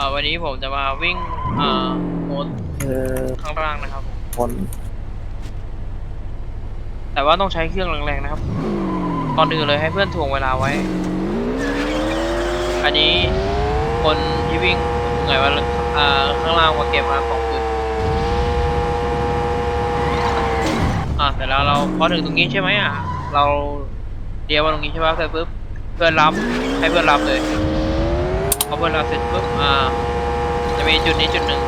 อ่าวันนี้ผมจะมาวิ่งอ่าโหมดเออข้างล่างนะครับ คนแต่ว่าต้องใช้เครื่องแรงๆนะครับก่อนอื่นเลยให้เพื่อนถ่วงเวลาไว้ อันนี้คนที่วิ่งไงว่าอ่าข้างล่างมาเก็บมาของคืนอ่าแต่แล้วเราพอถึงตรงนี้ใช่ไหมอะ เราเดียวมาตรงนี้ใช่ไหมเสร็จปุ๊บเพื่อนรับให้เพื่อนรับเลย พอเพื่อนรับเสร็จปุ๊บอ่าจะมีจุดนี้จุดหนึ่ง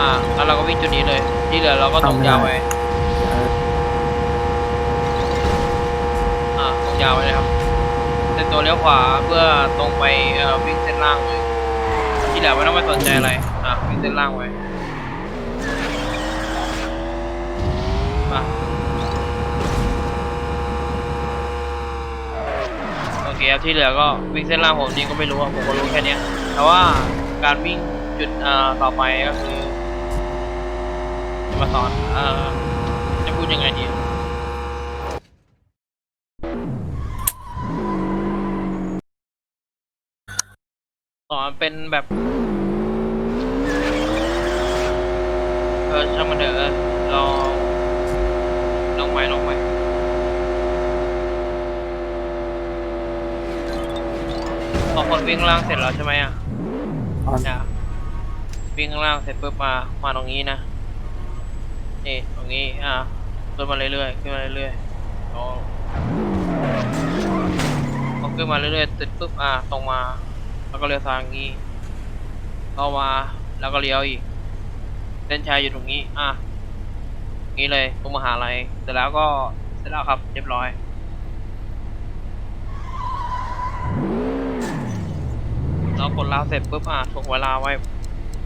อ่าแล้วเราก็วิ่งจุดนี้เลย ที่เหลือเราก็ตรงยาวไว้เอออ่าตรงยาวไว้เลยครับเส้นตัวเลี้ยวขวาเพื่อตรงไปเอ่อวิ่งเส้นล่างเลยที่เหลือไม่ต้องไปสนใจอะไรอะวิ่งเส้นล่างไว้มา โอเคครับที่เหลือก็วิ่งเส้นล่างผมนี่ก็ไม่รู้อะผมก็รู้แค่นี้แต่ว่าการวิ่งจุดต่อไปก็คือจะมาสอนอจะพูดยังไงดีสอนเป็นแบบเออช่างมันเถอะเราลองไปลองไป พอคนวิ่งข้างล่างเสร็จแล้วใช่ไหมอะออนเนี่ยวิ่งข้างล่างเสร็จปุ๊บมา มาตรงนี้นะ นี่ตรงนี้อะขึ้นมาเรื่อยๆขึ้นมาเรื่อยๆเอาพอขึ้นมาเรื่อยๆเสร็จปุ๊บอะตรงมา แล้วก็เลี้ยวซ้ายอย่างนี้เข้ามาแล้วก็เลี้ยวอีกเส้นชัยอยู่ตรงนี้ อะนี้เลยตรงมหาลัยเสร็จแล้วก็เสร็จแล้วครับเรียบร้อย เรากดลาวเสร็จปุ๊บอะถ่วงเวลาไว้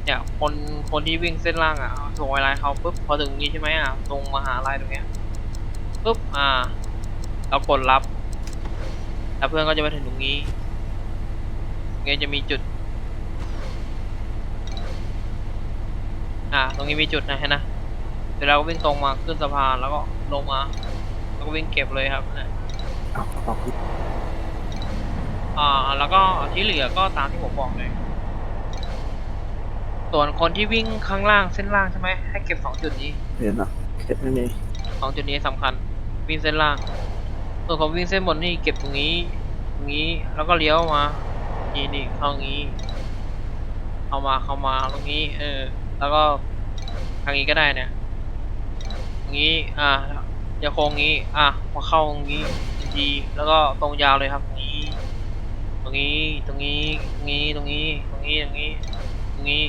เนี่ยคนคนที่วิ่งเส้นล่างอะถ่วงเวลาเขาปุ๊บพอถึงนี้ใช่ไหมอะตรงมหาลัยตรงเนี้ยปุ๊บอ่าเรากดรับ แล้วเพื่อนก็จะมาถึงตรงนี้เงี้ยจะมีจุด อ่าตรงนี้มีจุดนะเห็นนะเสร็จแล้วก็วิ่งตรงมาขึ้นสะพานแล้วก็ลงมา แล้วก็วิ่งเก็บเลยครับนะเอาเอาเอาอ่าแล้วก็ที่เหลือก็ตามที่ผมบอกเลย ส่วนคนที่วิ่งข้างล่างเส้นล่างใช่ไหมให้เก็บสองจุดนี้เห็นเหรอเข็ดไม่มีสองจุดนี้สำคัญ วิ่งเส้นล่าง ส่วนของวิ่งเส้นบนนี่เก็บตรงนี้ ตรงนี้แล้วก็เลี้ยวมา นี่นี่เข้างี้ เข้ามาเข้ามาตรงนี้ เออ แล้วก็ทางนี้ก็ได้เนี่ยตรงนี้ อ่าอย่าโค้งงี้ อะมาเข้าตรงนี้ดีๆแล้วก็ตรงยาวเลยครับตรงนี้ต รงนี้ตรงนี้ตรงนี้ตรงนี้ตรงนี้ตรงนี้ตรงนี้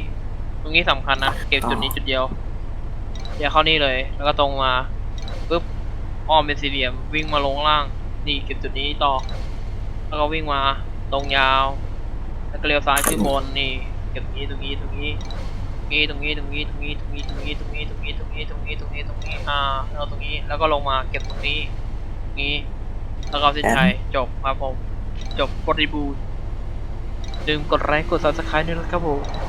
ตรงนี้สำคัญนะเก็บจุดนี้จุดเดียวอย่าเข้านี่เลย แล้วก็ตรงมาปุ๊บอ้อมเป็นสี่เหลี่ยมวิ่งมาลงล่าง นี่เก็บจุดนี้ต่อ แล้วก็วิ่งมาตรงยาว แล้วก็เลี้ยวซ้ายขึ้นบนนี่เก็บตรงนี้ตรงนี้ตรงนี้ตรงนี้ตรงนี้ตรงนี้ตรงนี้ตรงนี้ตรงนี้ตรงนี้ตรงนี้ตรงนี้ตรงนี้ตรงนี้อ่าแล้วตรงนี้แล้วก็ลงมาเก็บตรงนี้นี้ แล้วก็เส้นชัยจบครับผม จบบริบูรณ์ลืมกดไลค์กด subscribe ด้วยนะครับผม